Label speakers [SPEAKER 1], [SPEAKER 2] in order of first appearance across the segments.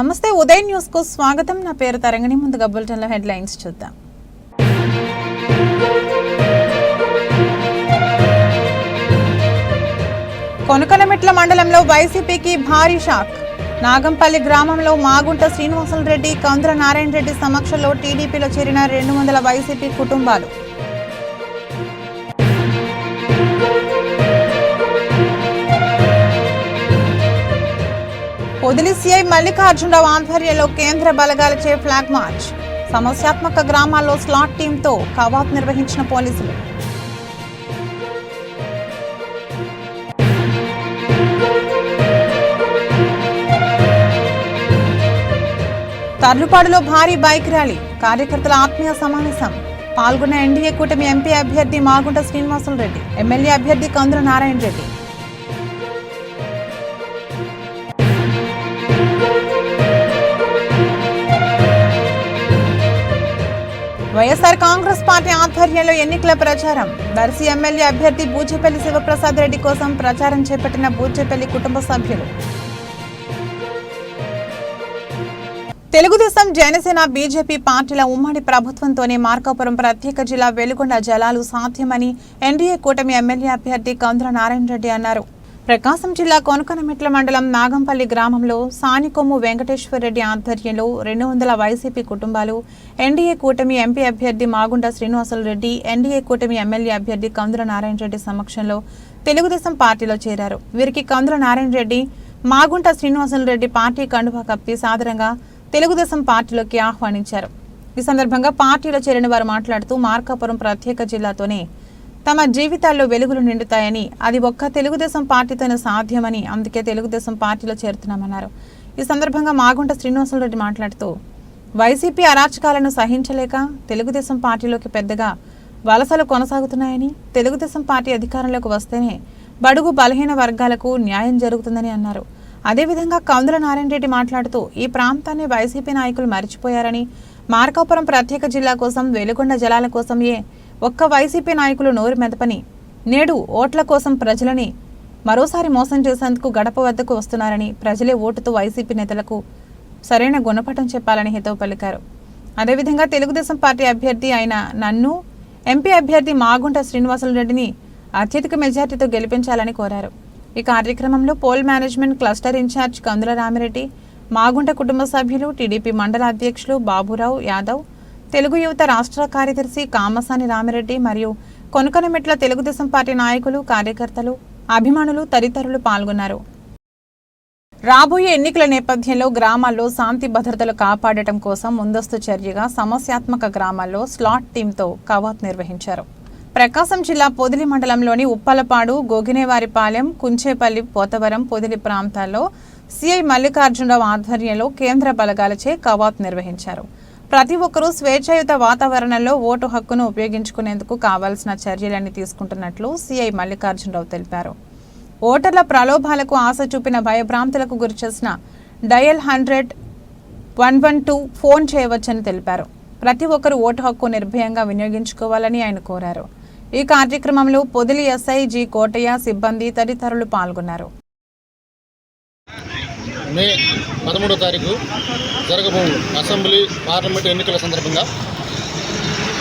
[SPEAKER 1] నమస్తే ఉదయ్ న్యూస్కు స్వాగతం. నా పేరు తరంగిణి. ముందుగా బులెటిన్లో హెడ్ లైన్స్ చూద్దాం కొనకనమిట్ల మండలంలో వైసీపీకి భారీ షాక్. నాగంపల్లి గ్రామంలో మాగుంట శ్రీనివాసులు రెడ్డి కంద్ర నారాయణ రెడ్డి సమక్షంలో టీడీపీలో చేరిన రెండు వందల వైసీపీ కుటుంబాలు. పొదిలి సీఐ మల్లికార్జునరావు ఆధ్వర్యంలో కేంద్ర బలగాలచే ఫ్లాగ్ మార్చ్. సమస్యాత్మక గ్రామాల్లో స్లాట్ టీంతో కవాత్ నిర్వహించిన పోలీసులు. తర్లుపాడులో భారీ బైక్ ర్యాలీ. కార్యకర్తల ఆత్మీయ సమావేశం. పాల్గొన్న ఎన్డీఏ కూటమి ఎంపీ అభ్యర్థి మాగుంట శ్రీనివాసులు రెడ్డి ఎమ్మెల్యే అభ్యర్థి కందుల నారాయణ రెడ్డి. వైఎస్ఆర్ కాంగ్రెస్ పార్టీ ఆధ్వర్యంలో ఎన్నికల ప్రచారం. దర్శి ఎమ్మెల్యే అభ్యర్థి బూచేపల్లి శివప్రసాద్ రెడ్డి కోసం ప్రచారం చేపట్టిన బూచేపల్లి కుటుంబ సభ్యులు. తెలుగుదేశం జనసేన బీజేపీ పార్టీల ఉమ్మడి ప్రభుత్వంతోనే మార్కాపురం ప్రత్యేక జిల్లా వెలుగొండ జలాలు సాధ్యమని ఎన్డీఏ కూటమి ఎమ్మెల్యే అభ్యర్థి కంద్ర నారాయణ రెడ్డి అన్నారు. ప్రకాశం జిల్లా కొనకనమెట్ల మండలం నాగంపల్లి గ్రామంలో సానికొమ్ము వెంకటేశ్వరరెడ్డి ఆధ్వర్యంలో రెండు వందల వైసీపీ కుటుంబాలు ఎన్డీఏ కూటమి ఎంపీ అభ్యర్థి మాగుంట శ్రీనివాసులు రెడ్డి ఎన్డీఏ కూటమి ఎమ్మెల్యే అభ్యర్థి కందుల నారాయణ రెడ్డి సమక్షంలో తెలుగుదేశం పార్టీలో చేరారు. వీరికి కందుల నారాయణ రెడ్డి మాగుంట శ్రీనివాసులు రెడ్డి పార్టీ కండువా కప్పి సాధారణంగా తెలుగుదేశం పార్టీలోకి ఆహ్వానించారు. ఈ సందర్భంగా పార్టీలో చేరిన వారు మాట్లాడుతూ మార్కాపురం ప్రత్యేక జిల్లాతోనే తమ జీవితాల్లో వెలుగులు నిండుతాయని అది ఒక్క తెలుగుదేశం పార్టీతోనే సాధ్యమని అందుకే తెలుగుదేశం పార్టీలో చేరుతున్నామన్నారు. ఈ సందర్భంగా మాగుంట శ్రీనివాసులరెడ్డి మాట్లాడుతూ వైసీపీ అరాచకాలను సహించలేక తెలుగుదేశం పార్టీలోకి పెద్దగా వలసలు కొనసాగుతున్నాయని తెలుగుదేశం పార్టీ అధికారంలోకి వస్తేనే బడుగు బలహీన వర్గాలకు న్యాయం జరుగుతుందని అన్నారు. అదేవిధంగా కౌందుల నారాయణ రెడ్డి మాట్లాడుతూ ఈ ప్రాంతాన్ని వైసీపీ నాయకులు మరిచిపోయారని మార్కాపురం ప్రత్యేక జిల్లా కోసం వెలుగొండ జలాల కోసం ఏ ఒక్క వైసీపీ నాయకులు నోరు మెదపని నేడు ఓట్ల కోసం ప్రజలని మరోసారి మోసం చేసేందుకు గడప వద్దకు వస్తున్నారని ప్రజలే ఓటుతో వైసీపీ నేతలకు సరైన గుణపాఠం చెప్పాలని హితవు పలికారు. అదేవిధంగా తెలుగుదేశం పార్టీ అభ్యర్థి అయిన నన్ను ఎంపీ అభ్యర్థి మాగుంట శ్రీనివాసులు రెడ్డిని అత్యధిక మెజార్టీతో గెలిపించాలని కోరారు. ఈ కార్యక్రమంలో poll management cluster incharge Kandula Ramireddy Magunta కుటుంబ సభ్యులు టీడీపీ మండల అధ్యక్షులు బాబురావు యాదవ్ తెలుగు యువత రాష్ట్ర కార్యదర్శి కామసాని రామిరెడ్డి మరియు కొనుకనమెట్ల తెలుగుదేశం పార్టీ నాయకులు కార్యకర్తలు అభిమానులు తదితరులు పాల్గొన్నారు. రాబోయే ఎన్నికల నేపథ్యంలో గ్రామాల్లో శాంతి భద్రతలు కాపాడటం కోసం ముందస్తు చర్యగా సమస్యాత్మక గ్రామాల్లో స్లాట్ టీంతో కవాత్ నిర్వహించారు. ప్రకాశం జిల్లా పొదిలి మండలంలోని ఉప్పలపాడు గోగినేవారిపాలెం కుంచేపల్లి పోతవరం పొదిలి ప్రాంతాల్లో సిఐ మల్లికార్జునరావు ఆధ్వర్యంలో కేంద్ర బలగాలచే కవాత్ నిర్వహించారు. ప్రతి ఒక్కరూ స్వేచ్ఛాయుత వాతావరణంలో ఓటు హక్కును ఉపయోగించుకునేందుకు కావాల్సిన చర్యలన్నీ తీసుకుంటున్నట్లు సిఐ మల్లికార్జునరావు తెలిపారు. ఓటర్ల ప్రలోభాలకు ఆశ చూపిన భయభ్రాంతులకు గురిచేసిన dial hundred one one two phone చేయవచ్చని తెలిపారు. ప్రతి ఒక్కరూ ఓటు హక్కు నిర్భయంగా వినియోగించుకోవాలని ఆయన కోరారు. ఈ కార్యక్రమంలో పొదిలి ఎస్ఐ జి కోటయ్య సిబ్బంది తదితరులు పాల్గొన్నారు.
[SPEAKER 2] మే పదమూడో తారీఖు జరగబో అసెంబ్లీ పార్లమెంట్ ఎన్నికల సందర్భంగా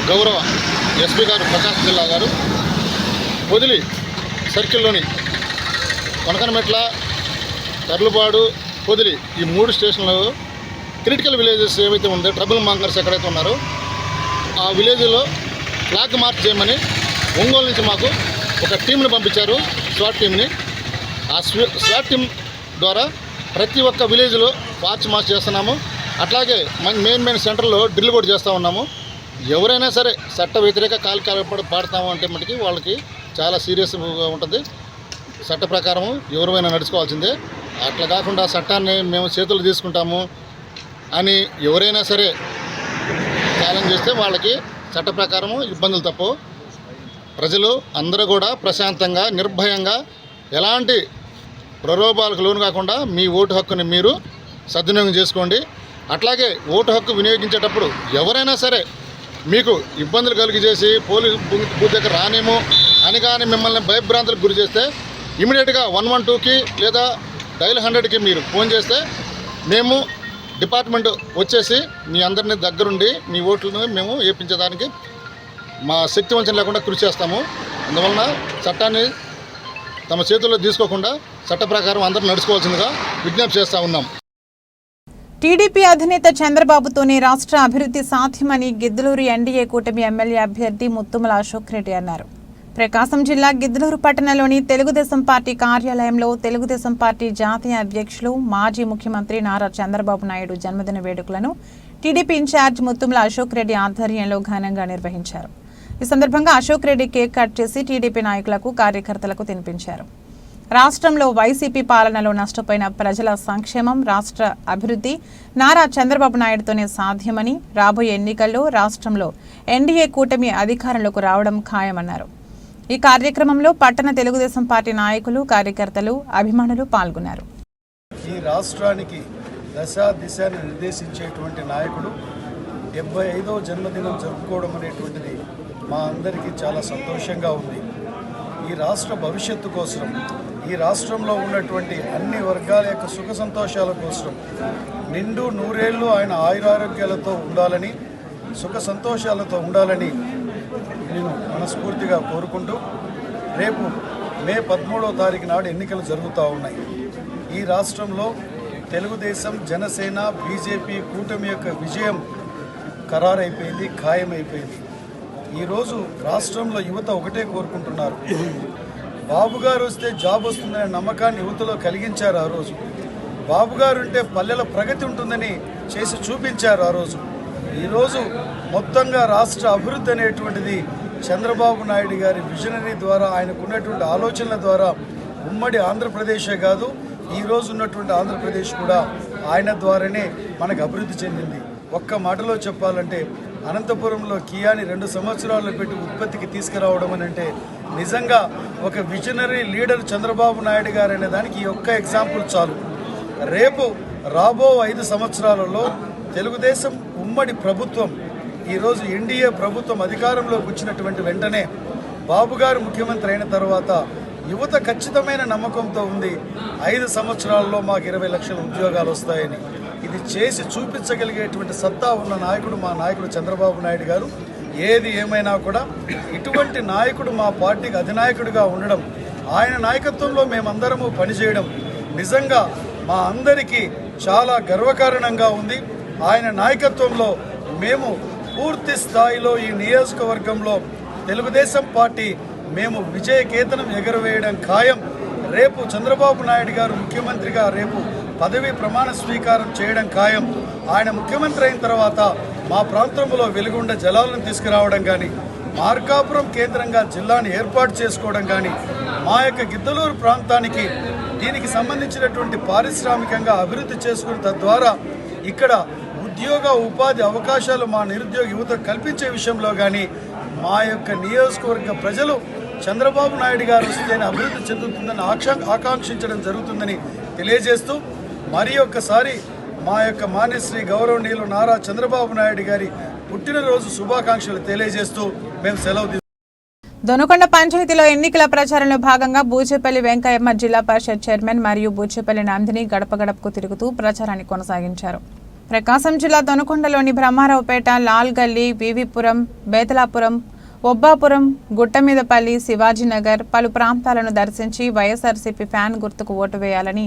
[SPEAKER 2] గౌరవ ఎస్పీ గారు ప్రకాశం జిల్లా గారు వదిలి సర్కిల్లోని కొనకనమెట్ల తర్లుపాడు పొదిలి ఈ మూడు స్టేషన్లలో క్రిటికల్ విలేజెస్ ఏవైతే ఉందో ట్రబుల్ మాంకర్స్ ఎక్కడైతే ఉన్నారో ఆ విలేజ్లో ఫ్లాగ్ మార్చ్ చేయమని ఒంగోలు నుంచి మాకు ఒక టీంని పంపించారు స్వాట్ టీంని ఆ స్వాట్ టీం ద్వారా ప్రతి ఒక్క విలేజ్లో వాచ్ మార్చ్ చేస్తున్నాము. అట్లాగే మన మెయిన్ మెయిన్ సెంటర్లో డ్రిల్ కూడా చేస్తూ ఉన్నాము. ఎవరైనా సరే చట్ట వ్యతిరేక కాలు కాలపడి పాడతాము అంటే మటుకి వాళ్ళకి చాలా సీరియస్గా ఉంటుంది. చట్ట ప్రకారం ఎవరైనా నడుచుకోవాల్సిందే. అట్లా కాకుండా చట్టాన్ని మేము చేతులు తీసుకుంటాము అని ఎవరైనా సరే ఛాలెంజ్ చేస్తే వాళ్ళకి చట్ట ప్రకారము ఇబ్బందులు తప్పు ప్రజలు అందరూ కూడా ప్రశాంతంగా నిర్భయంగా ఎలాంటి ప్రలోభాలకు లోను కాకుండా మీ ఓటు హక్కుని మీరు సద్వినియోగం చేసుకోండి. అట్లాగే ఓటు హక్కు వినియోగించేటప్పుడు ఎవరైనా సరే మీకు ఇబ్బందులు కలిగి చేసి పోలీసు బూత్ దగ్గర రానేమో అని కానీ మిమ్మల్ని భయభ్రాంతులకు గురి చేస్తే ఇమీడియట్గా వన్ వన్ టూకి లేదా డైల్ హండ్రెడ్కి మీరు ఫోన్ చేస్తే మేము డిపార్ట్మెంట్ వచ్చేసి మీ అందరినీ దగ్గరుండి మీ ఓట్లను మేము వేయించడానికి మా శక్తి వంచన లేకుండా కృషి చేస్తాము. అందువలన చట్టాన్ని తమ చేతుల్లో తీసుకోకుండా చట్ట ప్రకారం అందరూ నడుచుకోవాల్సిందిగా విజ్ఞప్తి చేస్తూ ఉన్నాం.
[SPEAKER 1] టీడీపీ అధినేత చంద్రబాబుతోనే రాష్ట్ర అభివృద్ధి సాధ్యమని గిద్దలూరు ఎన్డీఏ కూటమి ఎమ్మెల్యే అభ్యర్థి ముత్తుమల అశోక్ రెడ్డి అన్నారు. ప్రకాశం జిల్లా గిద్దలూరు పట్టణంలోని తెలుగుదేశం పార్టీ కార్యాలయంలో తెలుగుదేశం పార్టీ జాతీయ అధ్యక్షులు మాజీ ముఖ్యమంత్రి నారా చంద్రబాబు నాయుడు జన్మదిన వేడుకలను టీడీపీ ఇన్ఛార్జ్ ముత్తుమల అశోక్ రెడ్డి ఆధ్వర్యంలో ఘనంగా నిర్వహించారు. ఈ సందర్భంగా అశోక్ రెడ్డి కేక్ కట్ చేసి టీడీపీ నాయకులకు కార్యకర్తలకు తినిపించారు. రాష్ట్రంలో వైసీపీ పాలనలో నష్టపోయిన ప్రజల సంక్షేమం రాష్ట్ర అభివృద్ధి నారా చంద్రబాబు నాయుడుతోనే సాధ్యమని రాబోయే ఎన్నికల్లో రాష్ట్రంలో ఎన్డీఏ కూటమి అధికారంలోకి రావడం ఖాయమన్నారు. ఈ కార్యక్రమంలో పట్టణ తెలుగుదేశం పార్టీ నాయకులు కార్యకర్తలు అభిమానులు పాల్గొన్నారు.
[SPEAKER 3] ఈ రాష్ట్రానికి దశ దిశ నిర్దేశించేటువంటి నాయకుడు డెబ్బై ఐదో జన్మదినం జరుపుకోవడం అనేటువంటిది మా అందరికీ చాలా సంతోషంగా ఉంది. ఈ రాష్ట్ర భవిష్యత్తు కోసం ఈ రాష్ట్రంలో ఉన్నటువంటి అన్ని వర్గాల యొక్క సుఖ సంతోషాల కోసం నిండు నూరేళ్ళు ఆయన ఆయురారోగ్యాలతో ఉండాలని సుఖ సంతోషాలతో ఉండాలని నేను మనస్ఫూర్తిగా కోరుకుంటూ రేపు మే పదమూడవ తారీఖు నాడు ఎన్నికలు జరుగుతూ ఉన్నాయి. ఈ రాష్ట్రంలో తెలుగుదేశం జనసేన బీజేపీ కూటమి యొక్క విజయం ఖరారైపోయింది ఖాయమైపోయింది. ఈరోజు రాష్ట్రంలో యువత ఒకటే కోరుకుంటున్నారు. బాబు గారు వస్తే జాబ్ వస్తుందనే నమ్మకాన్ని యువతలో కలిగించారు ఆ రోజు. బాబు గారు ఉంటే పల్లెల ప్రగతి ఉంటుందని చేసి చూపించారు ఆ రోజు. ఈరోజు మొత్తంగా రాష్ట్ర అభివృద్ధి అనేటువంటిది చంద్రబాబు నాయుడు గారి విజనరీ ద్వారా ఆయనకున్నటువంటి ఆలోచనల ద్వారా ఉమ్మడి ఆంధ్రప్రదేశే కాదు ఈ ఉన్నటువంటి ఆంధ్రప్రదేశ్ కూడా ఆయన ద్వారానే మనకు అభివృద్ధి చెందింది. ఒక్క మాటలో చెప్పాలంటే అనంతపురంలో కియాని రెండు సంవత్సరాలు పెట్టి ఉత్పత్తికి తీసుకురావడం అని అంటే నిజంగా ఒక విజనరీ లీడర్ చంద్రబాబు నాయుడు గారు అనే దానికి ఈ ఒక్క ఎగ్జాంపుల్ చాలు. రేపు రాబో ఐదు సంవత్సరాలలో తెలుగుదేశం ఉమ్మడి ప్రభుత్వం ఈరోజు ఎన్డీఏ ప్రభుత్వం అధికారంలోకి వచ్చినటువంటి వెంటనే బాబు గారు ముఖ్యమంత్రి అయిన తర్వాత యువత ఖచ్చితమైన నమ్మకంతో ఉంది ఐదు సంవత్సరాల్లో మాకు ఇరవై లక్షల ఉద్యోగాలు వస్తాయని. ఇది చేసి చూపించగలిగేటువంటి సత్తా ఉన్న నాయకుడు మా నాయకుడు చంద్రబాబు నాయుడు గారు. ఏది ఏమైనా కూడా ఇటువంటి నాయకుడు మా పార్టీకి అధినాయకుడిగా ఉండడం ఆయన నాయకత్వంలో మేమందరము పనిచేయడం నిజంగా మా అందరికీ చాలా గర్వకారణంగా ఉంది. ఆయన నాయకత్వంలో మేము పూర్తి స్థాయిలో ఈ నియోజకవర్గంలో తెలుగుదేశం పార్టీ మేము విజయకేతనం ఎగరవేయడం ఖాయం. రేపు చంద్రబాబు నాయుడు గారు ముఖ్యమంత్రిగా రేపు పదవి ప్రమాణ స్వీకారం చేయడం ఖాయం. ఆయన ముఖ్యమంత్రి అయిన తర్వాత మా ప్రాంతంలో వెలుగుండ జలాలను తీసుకురావడం కానీ మార్కాపురం కేంద్రంగా జిల్లాను ఏర్పాటు చేసుకోవడం కానీ మా యొక్క గిద్దలూరు ప్రాంతానికి దీనికి సంబంధించినటువంటి పారిశ్రామికంగా అభివృద్ధి చేసుకుని తద్వారా ఇక్కడ ఉద్యోగ ఉపాధి అవకాశాలు మా నిరుద్యోగ యువత కల్పించే విషయంలో కానీ మా యొక్క నియోజకవర్గ ప్రజలు చంద్రబాబు నాయుడు గారు వస్తేనే అభివృద్ధి చెందుతుందని ఆకాంక్షించడం జరుగుతుందని తెలియజేస్తూ మరి ఒక్కసారి మా యొక్క మాన్యశ్రీ గౌరవనీయులు నారా చంద్రబాబు నాయుడు గారి పుట్టినరోజు శుభాకాంక్షలు తెలియజేస్తూ మేము సెలవు
[SPEAKER 1] దొనకొండ పంచాయతీలో ఎన్నికల ప్రచారంలో భాగంగా బూచేపల్లి వెంకయ్యమ్మ జిల్లా పరిషత్ చైర్మన్ మరియు బూచేపల్లి నందిని గడప గడపకు తిరుగుతూ ప్రచారాన్ని కొనసాగించారు. ప్రకాశం జిల్లా దొనకొండలోని బ్రహ్మారావుపేట లాల్ గల్లీ వివిపురం బేతలాపురం ఒబ్బాపురం గుట్టమీదపల్లి శివాజీనగర్ పలు ప్రాంతాలను దర్శించి వైఎస్ఆర్సీపీ ఫ్యాన్ గుర్తుకు ఓటు వేయాలని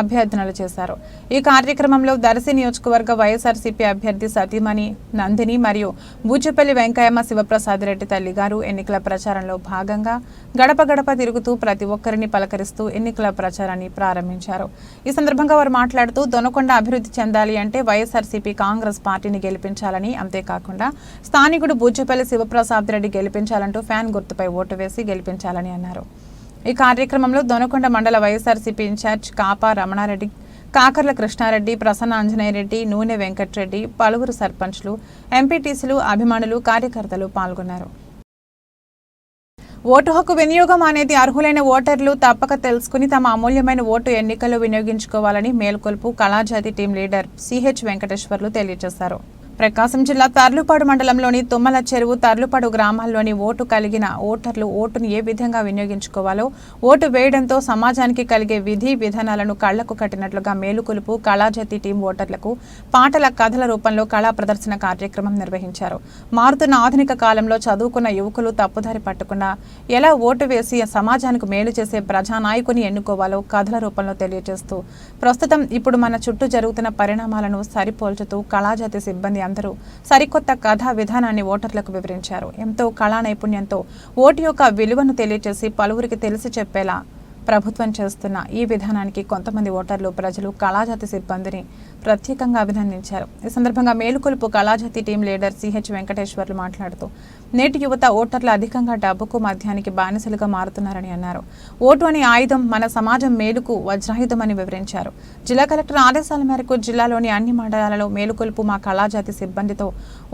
[SPEAKER 1] అభ్యర్థనలు చేశారు. ఈ కార్యక్రమంలో దర్శి నియోజకవర్గ వైఎస్ఆర్సీపీ అభ్యర్థి సతీమణి నందిని మరియు బూచుపల్లి వెంకయ్యమ్మ శివప్రసాద్ రెడ్డి తల్లి గారు ఎన్నికల ప్రచారంలో భాగంగా గడప గడప తిరుగుతూ ప్రతి ఒక్కరిని పలకరిస్తూ ఎన్నికల ప్రచారాన్ని ప్రారంభించారు. ఈ సందర్భంగా వారు మాట్లాడుతూ దొనకొండ అభివృద్ధి చెందాలి అంటే వైఎస్ఆర్సీపీ కాంగ్రెస్ పార్టీని గెలిపించాలని అంతేకాకుండా స్థానికుడు బూచుపల్లి శివప్రసాద్ రెడ్డి గెలిపించాలంటూ ఫ్యాన్ గుర్తుపై ఓటు వేసి గెలిపించాలని అన్నారు. ఈ కార్యక్రమంలో దొనకొండ మండల వైఎస్ఆర్సీపీ ఇన్ఛార్జ్ కాపా రమణారెడ్డి కాకర్ల కృష్ణారెడ్డి ప్రసన్న ఆంజనేయరెడ్డి నూనె వెంకట్రెడ్డి పలువురు సర్పంచ్లు ఎంపీటీసీలు అభిమానులు కార్యకర్తలు పాల్గొన్నారు. ఓటు హక్కు వినియోగం అనేది అర్హులైన ఓటర్లు తప్పక తెలుసుకుని తమ అమూల్యమైన ఓటు ఎన్నికల్లో వినియోగించుకోవాలని మేల్కొల్పు కళాజాతి టీం లీడర్ సిహెచ్ వెంకటేశ్వర్లు తెలియజేశారు. ప్రకాశం జిల్లా తర్లుపాడు మండలంలోని తుమ్మల చెరువు తర్లుపాడు గ్రామాల్లోని ఓటు కలిగిన ఓటర్లు ఓటును ఏ విధంగా వినియోగించుకోవాలో ఓటు వేయడంతో సమాజానికి కలిగే విధి విధానాలను కళ్ళకు కట్టినట్లుగా మేలుకొలుపు కళాజతి టీం ఓటర్లకు పాటల కథల రూపంలో కళా ప్రదర్శన కార్యక్రమం నిర్వహించారు. మారుతున్న ఆధునిక కాలంలో చదువుకున్న యువకులు తప్పుదారి పట్టకుండా ఎలా ఓటు వేసి సమాజానికి మేలు చేసే ప్రజానాయకుని ఎన్నుకోవాలో కథల రూపంలో తెలియజేస్తూ ప్రస్తుతం ఇప్పుడు మన చుట్టూ జరుగుతున్న పరిణామాలను సరిపోల్చుతూ కళాజాతి సిబ్బంది అందరూ సరికొత్త కథా విధానాన్ని ఓటర్లకు వివరించారు. ఎంతో కళా నైపుణ్యంతో ఓటు యొక్క విలువను తెలియజేసి పలువురికి తెలిసి చెప్పేలా ప్రభుత్వం చేస్తున్న ఈ విధానానికి కొంతమంది ఓటర్లు ప్రజలు కళాజాతి సిబ్బందిని ప్రత్యేకంగా అభినందించారు. ఈ సందర్భంగా మేలుకొలుపు కళాజాతి టీం లీడర్ సిహెచ్ వెంకటేశ్వర్లు మాట్లాడుతూ నేటి యువత ఓటర్లు అధికంగా డబ్బుకు మద్యానికి బానిసలుగా మారుతున్నారని అన్నారు. ఓటు అనే ఆయుధం మన సమాజం మేలుకు వజ్రాయుధమని వివరించారు. జిల్లా కలెక్టర్ ఆదేశాల మేరకు జిల్లాలోని అన్ని మండలాలలో మేలుకొలుపు మా కళాజాతి సిబ్బందితో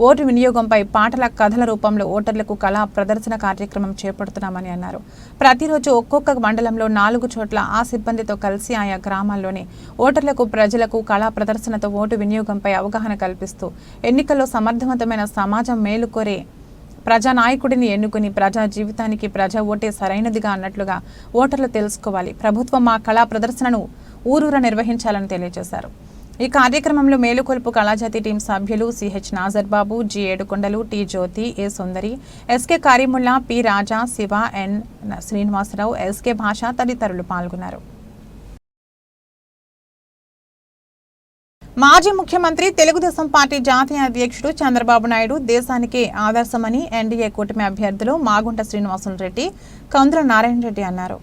[SPEAKER 1] ఓటు వినియోగంపై పాటల కథల రూపంలో ఓటర్లకు కళా ప్రదర్శన కార్యక్రమం చేపడుతున్నామని అన్నారు. ప్రతిరోజు ఒక్కొక్క మండలంలో నాలుగు చోట్ల ఆ సిబ్బందితో కలిసి ఆయా గ్రామాల్లోని ఓటర్లకు ప్రజలకు కళా విమర్శనతో ఓటు వినియోగంపై అవగాహన కల్పిస్తూ ఎన్నికల్లో సమర్థవంతమైన సమాజం మేలుకోరే ప్రజానాయకుడిని ఎన్నుకుని ప్రజా జీవితానికి ప్రజా ఓటే సరైనదిగా అన్నట్లుగా ఓటర్లు తెలుసుకోవాలి. ప్రభుత్వం మా కళా ప్రదర్శనను ఊరూర నిర్వహించాలని తెలియజేశారు. ఈ కార్యక్రమంలో మేలుకొల్పు కళాజాతి టీం సభ్యులు CH Nazar Babu G Yedukondalu T Jyothi A Sundari SK Karimulla P Raja Siva N Srinivasa Rao SK Basha తదితరులు పాల్గొన్నారు. మాజీ ముఖ్యమంత్రి తెలుగుదేశం పార్టీ జాతీయ అధ్యక్షుడు చంద్రబాబు నాయుడు దేశానికే ఆదర్శమని ఎన్డీఏ కూటమి అభ్యర్థులు మాగుంట శ్రీనివాసులు రెడ్డి కందుల నారాయణ రెడ్డి అన్నారు.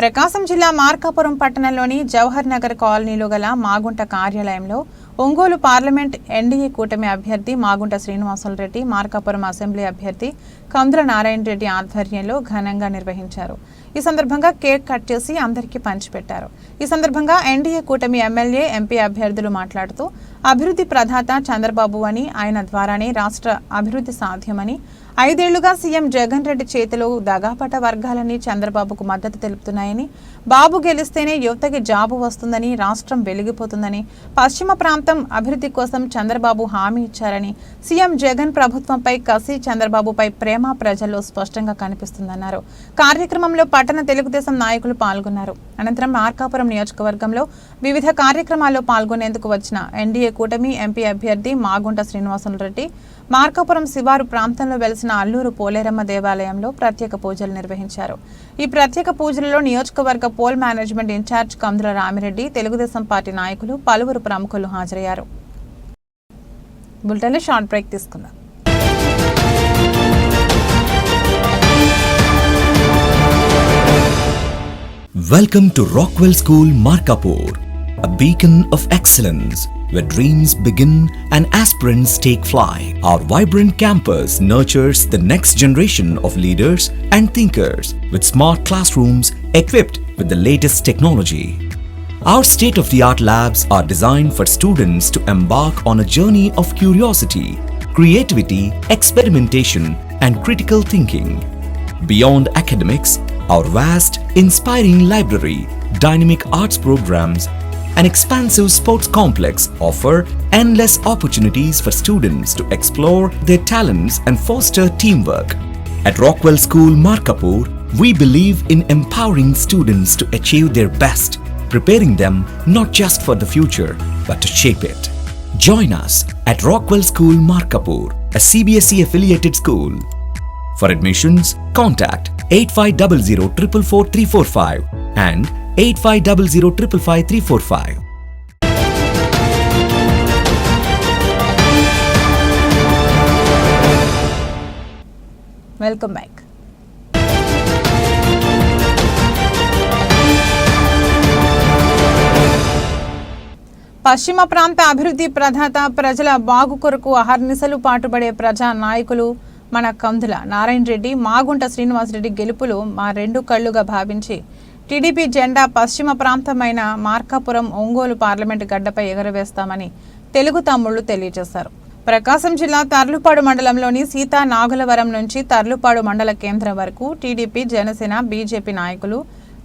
[SPEAKER 1] ప్రకాశం జిల్లా మార్కాపురం పట్టణంలోని జవహర్ నగర్ కాలనీలో గల మాగుంట కార్యాలయంలో ఒంగోలు పార్లమెంట్ ఎన్డీఏ కూటమి అభ్యర్థి మాగుంట శ్రీనివాసులు రెడ్డి మార్కాపురం అసెంబ్లీ అభ్యర్థి కందుల నారాయణ రెడ్డి ఆధ్వర్యంలో ఘనంగా నిర్వహించారు. ఈ సందర్భంగా కేక్ కట్ చేసి అందరికీ పంచిపెట్టారు. ఈ సందర్భంగా ఎన్డీఏ కూటమి ఎమ్మెల్యే ఎంపీ అభ్యర్థులు మాట్లాడుతూ అభివృద్ధి ప్రధాత చంద్రబాబు అని ఆయన ద్వారానే రాష్ట్ర అభివృద్ధి సాధ్యమని ఐదేళ్ళుగా సీఎం జగన్ రెడ్డి చేతిలో దగాపట వర్గాలని చంద్రబాబుకు మద్దతు తెలుపుతున్నాయని బాబు గెలిస్తేనే యువతకి జాబు వస్తుందని రాష్ట్రం వెలిగిపోతుందని పశ్చిమ ప్రాంతం అభివృద్ధి కోసం చంద్రబాబు హామీ ఇచ్చారని సీఎం జగన్ ప్రభుత్వంపై కసి చంద్రబాబుపై ప్రేమ ప్రజల్లో స్పష్టంగా కనిపిస్తుందన్నారు. కార్యక్రమంలో పట్టణ తెలుగుదేశం నాయకులు పాల్గొన్నారు. అనంతరం మార్కాపురం నియోజకవర్గంలో వివిధ కార్యక్రమాల్లో పాల్గొనేందుకు వచ్చిన ఎన్డీఏ కూటమి ఎంపీ అభ్యర్థి మాగుంట శ్రీనివాసులు రెడ్డి మార్కాపురం శివారు ప్రాంతంలో వెలిసిన అల్లూరు పోలేరమ్మ దేవాలయంలో ప్రత్యేక పూజలు నిర్వహించారు. ఈ ప్రత్యేక పూజలలో నియోజకవర్గ poll management incharge Kandula Ramireddy Telugu Desam party నాయకులు పలువురు ప్రముఖులు హాజరయ్యారు. బులెటిన్లో షార్ట్ బ్రేక్ తీసుకుందాం.
[SPEAKER 4] Welcome to Rockwell School Markapur, a beacon of excellence. Where dreams begin and aspirants take flight. Our vibrant campus nurtures the next generation of leaders and thinkers with smart classrooms equipped with the latest technology. Our state of the art labs are designed for students to embark on a journey of curiosity, creativity, experimentation, and critical thinking. Beyond academics, our vast, inspiring library, dynamic arts programs, and expansive sports complex offer endless opportunities for students to explore their talents and foster teamwork. At Rockwell School, Markapur, we believe in empowering students to achieve their best, preparing them not just for the future, but to shape it. Join us at Rockwell School, Markapur, a CBSE affiliated school. For admissions, contact 8500 and 8500
[SPEAKER 1] welcome back పశ్చిమ ప్రాంత అభివృద్ధి ప్రధాత ప్రజల బాగు కొరకు అహర్నిశలు పాటుపడే ప్రజా నాయకులు మన కందుల నారాయణ రెడ్డి మాగుంట శ్రీనివాసరెడ్డి గెలుపులు మా రెండు కళ్ళుగా భావించి టీడీపీ జెండా పశ్చిమ ప్రాంతమైన మార్కాపురం ఒంగోలు పార్లమెంటు గడ్డపై ఎగరవేస్తామని తెలుగు తమ్ముళ్ళు తెలియజేశారు. ప్రకాశం జిల్లా తర్లుపాడు మండలంలోని సీతా నాగులవరం నుంచి తర్లుపాడు మండల కేంద్రం వరకు టీడీపీ జనసేన బీజేపీ నాయకులు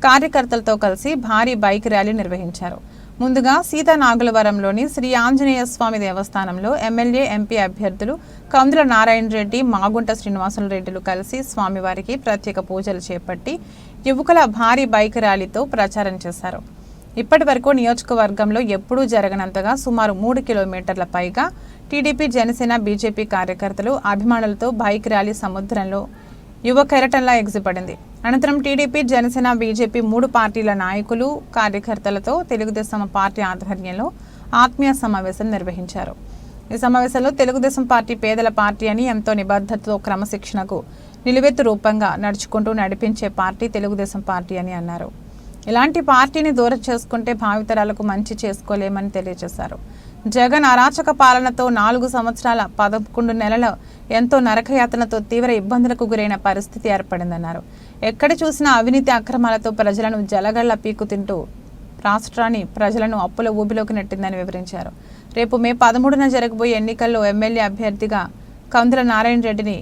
[SPEAKER 1] కార్యకర్తలతో కలిసి భారీ బైక్ ర్యాలీ నిర్వహించారు. ముందుగా సీతా నాగులవరంలోని శ్రీ ఆంజనేయ స్వామి దేవస్థానంలో ఎమ్మెల్యే ఎంపీ అభ్యర్థులు కందుల నారాయణ రెడ్డి మాగుంట శ్రీనివాసులు రెడ్డిలు కలిసి స్వామివారికి ప్రత్యేక పూజలు చేపట్టి యువకుల భారీ బైక్ ర్యాలీతో ప్రచారం చేశారు. ఇప్పటి వరకు నియోజకవర్గంలో ఎప్పుడూ జరగనంతగా సుమారు మూడు కిలోమీటర్ల పైగా టీడీపీ జనసేన బీజేపీ కార్యకర్తలు అభిమానులతో బైక్ ర్యాలీ సముద్రంలో యువ కెరటంలా ఎగిసిపడింది. అనంతరం టీడీపీ జనసేన బీజేపీ మూడు పార్టీల నాయకులు కార్యకర్తలతో తెలుగుదేశం పార్టీ ఆధ్వర్యంలో ఆత్మీయ సమావేశం నిర్వహించారు. ఈ సమావేశంలో తెలుగుదేశం పార్టీ పేదల పార్టీ అని ఎంతో నిబద్ధతతో క్రమశిక్షణకు నిలువెత్తు రూపంగా నడుచుకుంటూ నడిపించే పార్టీ తెలుగుదేశం పార్టీ అని అన్నారు. ఇలాంటి పార్టీని దూరం చేసుకుంటే భావితరాలకు మంచి చేసుకోలేమని తెలియజేశారు. జగన్ అరాచక పాలనతో నాలుగు సంవత్సరాల పదకొండు నెలల ఎంతో నరకయాతనతో తీవ్ర ఇబ్బందులకు గురైన పరిస్థితి ఏర్పడిందన్నారు. ఎక్కడ చూసినా అవినీతి అక్రమాలతో ప్రజలను జలగళ్ళ పీకుతింటూ రాష్ట్రాన్ని ప్రజలను అప్పుల ఊబిలోకి నెట్టిందని వివరించారు. రేపు మే పదమూడున జరగబోయే ఎన్నికల్లో ఎమ్మెల్యే అభ్యర్థిగా కందుల నారాయణ రెడ్డిని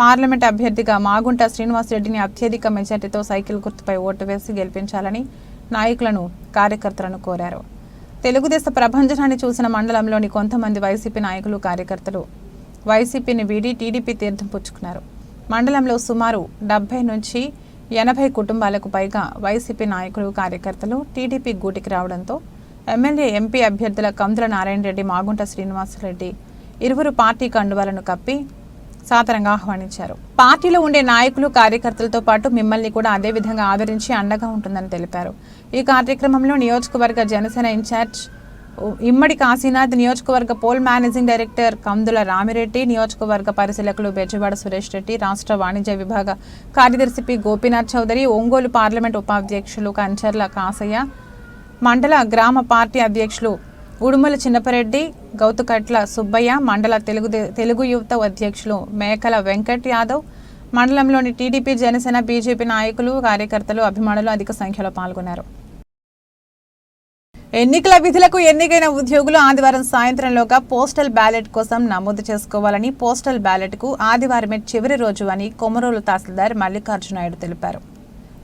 [SPEAKER 1] పార్లమెంట్ అభ్యర్థిగా మాగుంట శ్రీనివాసరెడ్డిని అత్యధిక మెజార్టీతో సైకిల్ గుర్తుపై ఓటు వేసి గెలిపించాలని నాయకులను కార్యకర్తలను కోరారు. తెలుగుదేశ ప్రభంజనాన్ని చూసిన మండలంలోని కొంతమంది వైసీపీ నాయకులు కార్యకర్తలు వైసీపీని వీడి టీడీపీ తీర్థం పుచ్చుకున్నారు. మండలంలో సుమారు డెబ్బై నుంచి ఎనభై కుటుంబాలకు పైగా వైసీపీ నాయకులు కార్యకర్తలు టీడీపీ గూటికి రావడంతో ఎమ్మెల్యే ఎంపీ అభ్యర్థుల కందుల నారాయణ రెడ్డి మాగుంట శ్రీనివాసరెడ్డి ఇరువురు పార్టీ కండువాలను కప్పి సాదరంగా ఆహ్వానించారు. పార్టీలో ఉండే నాయకులు కార్యకర్తలతో పాటు మిమ్మల్ని కూడా అదే విధంగా ఆదరించి అండగా ఉంటుందని తెలిపారు. ఈ కార్యక్రమంలో నియోజకవర్గ జనసేన ఇన్ఛార్జ్ ఇమ్మడి కాశీనాథ్ నియోజకవర్గ poll managing director Kandula Ramireddy నియోజకవర్గ పరిశీలకులు బెజవాడ సురేష్ రెడ్డి రాష్ట్ర వాణిజ్య విభాగ కార్యదర్శి పి గోపీనాథ్ చౌదరి ఒంగోలు పార్లమెంట్ ఉపాధ్యక్షులు కంచర్ల కాసయ్య మండల గ్రామ పార్టీ అధ్యక్షులు ఉడుమల చిన్నపరెడ్డి గౌతుకట్ల సుబ్బయ్య మండల తెలుగు తెలుగు యువత అధ్యక్షులు మేకల వెంకట్ యాదవ్ మండలంలోని టీడీపీ జనసేన బీజేపీ నాయకులు కార్యకర్తలు అభిమానులు అధిక సంఖ్యలో పాల్గొన్నారు. ఎన్నికల విధులకు ఎన్నికైన ఉద్యోగులు ఆదివారం సాయంత్రంలోగా పోస్టల్ బ్యాలెట్ కోసం నమోదు చేసుకోవాలని పోస్టల్ బ్యాలెట్కు ఆదివారమే చివరి రోజు అని కొమరోలు తహసీల్దార్ మల్లికార్జునాయుడు తెలిపారు.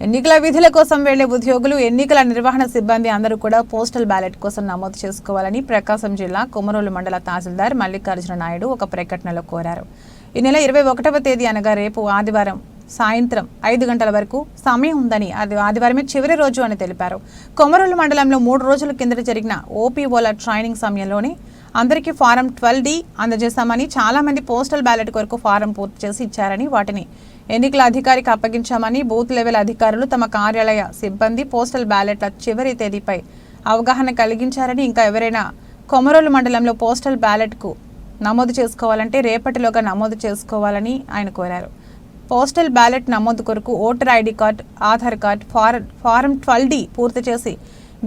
[SPEAKER 1] ఎన్నికల విధుల కోసం వెళ్ళే ఉద్యోగులు ఎన్నికల నిర్వహణ సిబ్బంది అందరూ కూడా పోస్టల్ బ్యాలెట్ కోసం నమోదు చేసుకోవాలని ప్రకాశం జిల్లా కొమరోలు మండల తహసీల్దార్ మల్లికార్జున నాయుడు ఒక ప్రకటనలో కోరారు. ఈ నెల ఇరవై ఒకటవ తేదీ అనగా రేపు ఆదివారం సాయంత్రం ఐదు గంటల వరకు సమయం ఉందని అది ఆదివారమే చివరి రోజు అని తెలిపారు. కొమరోలు మండలంలో మూడు రోజుల కిందట జరిగిన ఓపీఓల ట్రైనింగ్ సమయంలోనే అందరికీ ఫారం ట్వెల్వ్ డి అందజేశామని చాలా మంది పోస్టల్ బ్యాలెట్ కొరకు ఫారం పూర్తి చేసి ఇచ్చారని వాటిని ఎన్నికల అధికారికి అప్పగించామని బూత్ లెవెల్ అధికారులు తమ కార్యాలయ సిబ్బంది పోస్టల్ బ్యాలెట్ల చివరి తేదీపై అవగాహన కలిగించారని ఇంకా ఎవరైనా కొమరోలు మండలంలో పోస్టల్ బ్యాలెట్కు నమోదు చేసుకోవాలంటే రేపటిలోగా నమోదు చేసుకోవాలని ఆయన కోరారు. పోస్టల్ బ్యాలెట్ నమోదు కొరకు voter ID card Aadhaar card form form twelve D పూర్తి చేసి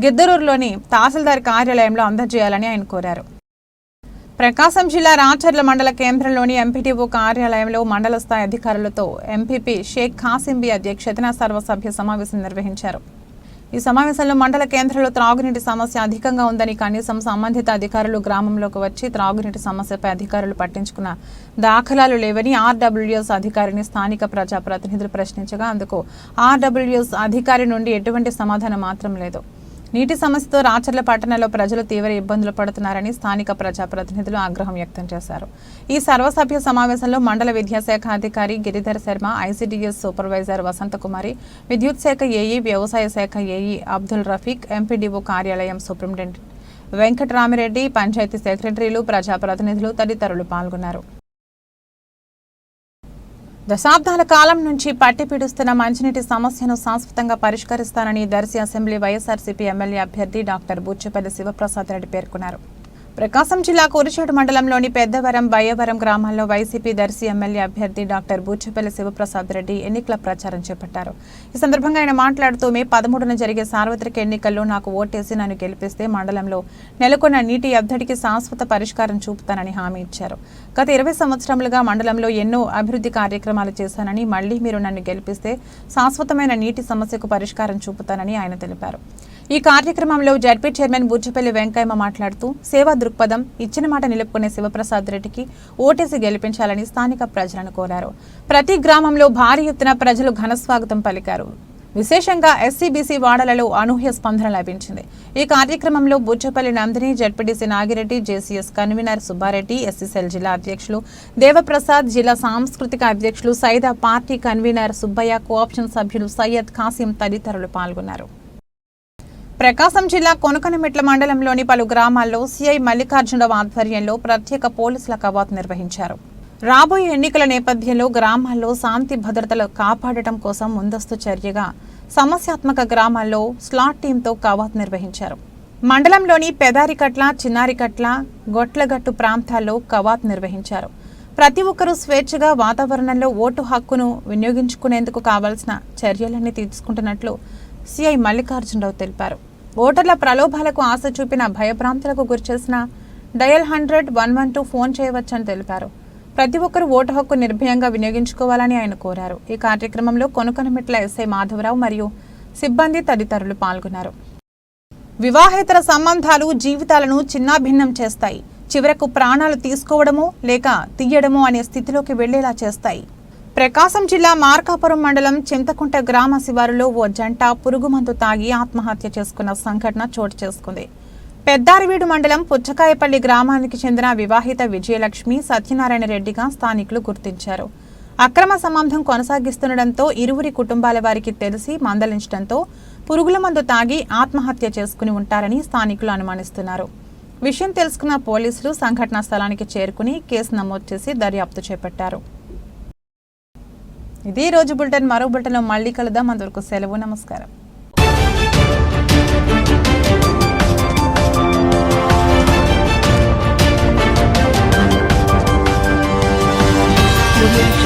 [SPEAKER 1] గిద్దరూరులోని తహసీల్దార్ కార్యాలయంలో అందజేయాలని ఆయన కోరారు. ప్రకాశం జిల్లా రాచర్ల మండల కేంద్రంలోని ఎంపీటీఓ కార్యాలయంలో మండల స్థాయి అధికారులతో ఎంపీపీ షేక్ ఖాసింబి అధ్యక్షతన సర్వసభ్య సమావేశం నిర్వహించారు. ఈ సమావేశంలో మండల కేంద్రంలో త్రాగునీటి సమస్య అధికంగా ఉందని కనీసం సంబంధిత అధికారులు గ్రామంలోకి వచ్చి త్రాగునీటి సమస్యపై అధికారులు పట్టించుకున్న దాఖలాలు లేవని ఆర్డబ్ల్యూఎస్ అధికారిని స్థానిక ప్రజాప్రతినిధులు ప్రశ్నించగా అందుకు ఆర్డబ్ల్యూఎస్ అధికారి నుండి ఎటువంటి సమాధానం మాత్రం లేదు. నీటి సమస్యతో రాచర్ల పట్టణంలో ప్రజలు తీవ్ర ఇబ్బందులు పడుతున్నారని స్థానిక ప్రజాప్రతినిధులు ఆగ్రహం వ్యక్తం చేశారు. ఈ సర్వసభ్య సమావేశంలో మండల విద్యాశాఖ అధికారి గిరిధర్ శర్మ ఐసీడీఎస్ సూపర్వైజర్ వసంతకుమారి విద్యుత్ శాఖ ఏఈ వ్యవసాయ శాఖ ఏఈ అబ్దుల్ రఫీక్ ఎంపీడీఓ కార్యాలయం సూపరింటెండెంట్ వెంకటరామిరెడ్డి పంచాయతీ సెక్రటరీలు ప్రజాప్రతినిధులు తదితరులు పాల్గొన్నారు. దశాబ్దాల కాలం నుంచి పట్టి పీడిస్తున్న మంచినీటి సమస్యను శాశ్వతంగా పరిష్కరిస్తానని దర్శి అసెంబ్లీ వైఎస్ఆర్సీపీ ఎమ్మెల్యే అభ్యర్థి డాక్టర్ బుచ్చిపల్లి శివప్రసాద్ రెడ్డి పేర్కొన్నారు. ప్రకాశం జిల్లా కురిచేడు మండలంలోని పెద్దవరం బయ్యవరం గ్రామాల్లో వైసీపీ దర్శి ఎమ్మెల్యే అభ్యర్థి డాక్టర్ బూచిపల్లి శివప్రసాద్ రెడ్డి ఎన్నికల ప్రచారం చేపట్టారు. ఈ సందర్భంగా ఆయన మాట్లాడుతూ మే పదమూడున జరిగే సార్వత్రిక ఎన్నికల్లో నాకు ఓటేసి నన్ను గెలిపిస్తే మండలంలో నెలకొన్న నీటి అద్దడికి శాశ్వత పరిష్కారం చూపుతానని హామీ ఇచ్చారు. గత ఇరవై సంవత్సరములుగా మండలంలో ఎన్నో అభివృద్ధి కార్యక్రమాలు చేశానని మళ్ళీ మీరు నన్ను గెలిపిస్తే శాశ్వతమైన నీటి సమస్యకు పరిష్కారం చూపుతానని ఆయన తెలిపారు. ఈ కార్యక్రమంలో జడ్పీ చైర్మన్ బుజ్జపల్లి వెంకయ్య మాట్లాడుతూ సేవా దృక్పథం ఇచ్చిన మాట నిలుపుకునే శివప్రసాద్ రెడ్డికి ఓటేసి గెలిపించాలని స్థానిక ప్రజలను కోరారు. ప్రతి గ్రామంలో భారీ ఎత్తున ప్రజలు ఘనస్వాగతం పలికారు. విశేషంగా ఎస్సీబీసీ వాడలలో అనూహ్య స్పందన లభించింది. ఈ కార్యక్రమంలో Buchepalli Nandini ZPTC Nagireddy JCS convener Subbareddy SCCL జిల్లా అధ్యక్షులు దేవప్రసాద్ జిల్లా సాంస్కృతిక అధ్యక్షులు Saida party convener Subbaiah cooption సభ్యులు సయ్యద్ ఖాసిం తదితరులు పాల్గొన్నారు. ప్రకాశం జిల్లా కొనకనమెట్ల మండలంలోని పలు గ్రామాల్లో సిఐ మల్లికార్జునరావు ఆధ్వర్యంలో ప్రత్యేక పోలీసుల కవాతు నిర్వహించారు. రాబోయే ఎన్నికల నేపథ్యంలో గ్రామాల్లో శాంతి భద్రతలు కాపాడటం కోసం ముందస్తు చర్యగా సమస్యాత్మక గ్రామాల్లో స్లాట్ టీంతో కవాతు నిర్వహించారు. మండలంలోని పెదారికట్ల చిన్నారికట్ల గొట్లగట్టు ప్రాంతాల్లో కవాతు నిర్వహించారు. ప్రతి ఒక్కరూ స్వేచ్ఛగా వాతావరణంలో ఓటు హక్కును వినియోగించుకునేందుకు కావాల్సిన చర్యలన్నీ తీసుకుంటున్నట్లు సిఐ మల్లికార్జునరావు తెలిపారు. ఓటర్ల ప్రలోభాలకు ఆశ చూపిన భయభ్రాంతులకు గురిచేసిన dial hundred one one two phone చేయవచ్చని తెలిపారు. ప్రతి ఒక్కరూ ఓటు హక్కు నిర్భయంగా వినియోగించుకోవాలని ఆయన కోరారు. ఈ కార్యక్రమంలో కొనుకొనమెట్ల ఎస్ఐ మాధవరావు మరియు సిబ్బంది తదితరులు పాల్గొన్నారు. వివాహేతర సంబంధాలు జీవితాలను చిన్నాభిన్నం చేస్తాయి. చివరకు ప్రాణాలు తీసుకోవడమో లేక తీయడమో అనే స్థితిలోకి వెళ్ళేలా చేస్తాయి. ప్రకాశం జిల్లా మార్కాపురం మండలం చింతకుంట గ్రామ శివారులో ఓ జంట పురుగుమందు తాగి ఆత్మహత్య చేసుకున్న సంఘటన చోటు చేసుకుంది. పెద్దారవీడు మండలం పుచ్చకాయపల్లి గ్రామానికి చెందిన వివాహిత విజయలక్ష్మి సత్యనారాయణ రెడ్డిగా స్థానికులు గుర్తించారు. అక్రమ సంబంధం కొనసాగిస్తుండటంతో ఇరువురి కుటుంబాల వారికి తెలిసి మందలించడంతో పురుగుల మందు తాగి ఆత్మహత్య చేసుకుని ఉంటారని స్థానికులు అనుమానిస్తున్నారు. విషయం తెలుసుకున్న పోలీసులు సంఘటనా స్థలానికి చేరుకుని కేసు నమోదు చేసి దర్యాప్తు చేపట్టారు. ఇది రోజు బులెటిన్ మరో బులెటిన్లో మళ్ళీ కలుద్దాం అందరికీ సెలవు నమస్కారం Thank you.